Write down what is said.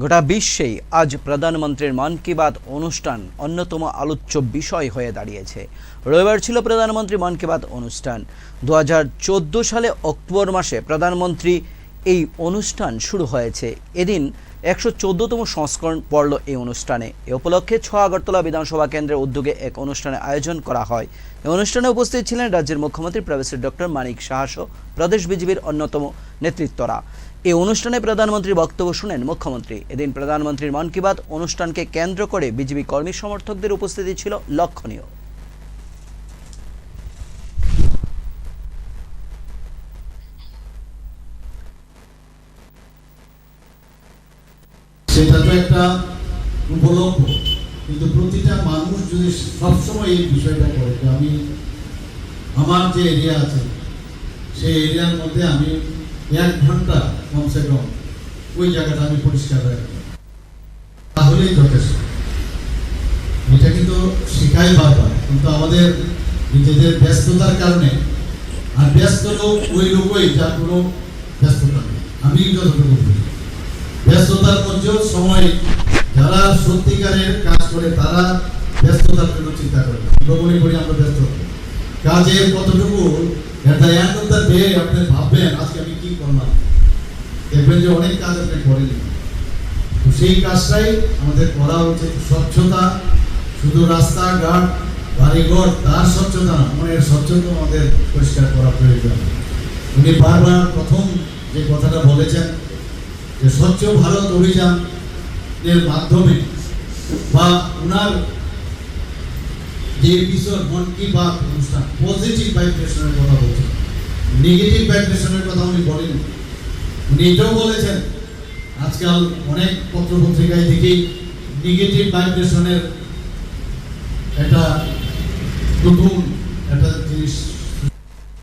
গোটা বিশ্বেই আজ প্রধানমন্ত্রীর মন কি বাত অনুষ্ঠান অন্যতম আলোচ্য বিষয় হয়ে দাঁড়িয়েছে। রবিবার ছিল প্রধানমন্ত্রী মন কি বাত অনুষ্ঠান। দু হাজার চোদ্দ সালে অক্টোবর মাসে প্রধানমন্ত্রী এই অনুষ্ঠান শুরু হয়েছে। এদিন একশো চোদ্দতম সংস্করণ পড়ল এই অনুষ্ঠানে। এ উপলক্ষে ছ আগরতলা বিধানসভা কেন্দ্রের উদ্যোগে এক অনুষ্ঠানে আয়োজন করা হয়। এই অনুষ্ঠানে উপস্থিত ছিলেন রাজ্যের মুখ্যমন্ত্রী প্রফেসর ডক্টর মানিক সাহাস প্রদেশ বিজেপির অন্যতম নেতৃত্বরা। এই অনুষ্ঠানে প্রধানমন্ত্রীর বক্তব্য শুনেন মুখ্যমন্ত্রী। এদিন প্রধানমন্ত্রীর মন কি বাত অনুষ্ঠানকে কেন্দ্র করে বিজেপি কর্মী সমর্থকদের উপস্থিতি ছিল লক্ষণীয়। সেটা তো একটা উপলক্ষ কিন্তু প্রতিটা মানুষ যদি সবসময় এই বিষয়টা করে, যে আমি, আমার যে এরিয়া আছে, সেই এরিয়ার মধ্যে আমি এক ঘণ্টা কমসে কম ওই জায়গাটা আমি পরিষ্কার রাখব তাহলেই যথেষ্ট। এটা কিন্তু শেখাই বারবার। কিন্তু আমাদের নিজেদের ব্যস্ততার কারণে, আর ব্যস্ত লোক ওই লোকই যার কোনো ব্যস্ততা নেই। আমি যতটুকু বুঝি। ব্যস্ততার মধ্যেও সময় যারা সত্যিকারের কাজ করে, তারা ব্যস্ততার জন্য চিন্তা করে। আমরা মনে করি আমরা ব্যস্ত। কাজের কতটুকু the end of the আপনি ভাববেন, আজকে আমি কি করলাম? দেখবেন যে অনেক কাজ আপনি করেনি তো সেই কাজটাই আমাদের করা উচিত স্বচ্ছতা। শুধু রাস্তাঘাট, বাড়িঘর, তার স্বচ্ছতা না, মনের স্বচ্ছতা আমাদের পরিষ্কার করা প্রয়োজন। উনি বারবার প্রথম যে কথাটা বলেছেন যে স্বচ্ছ ভারত অভিযান এর মাধ্যমে বা ওনার যে এপিসোড মন কি বাত অনুষ্ঠান পজিটিভ ভাইব্রেশনের কথা বলছেন। নেগেটিভ ভাইব্রেশনের কথা উনি বলেন উনি এটাও বলেছেন, আজকাল অনেক পত্র পত্রিকায় দেখি নেগেটিভ ভাইব্রেশনের একটা নতুন একটা জিনিস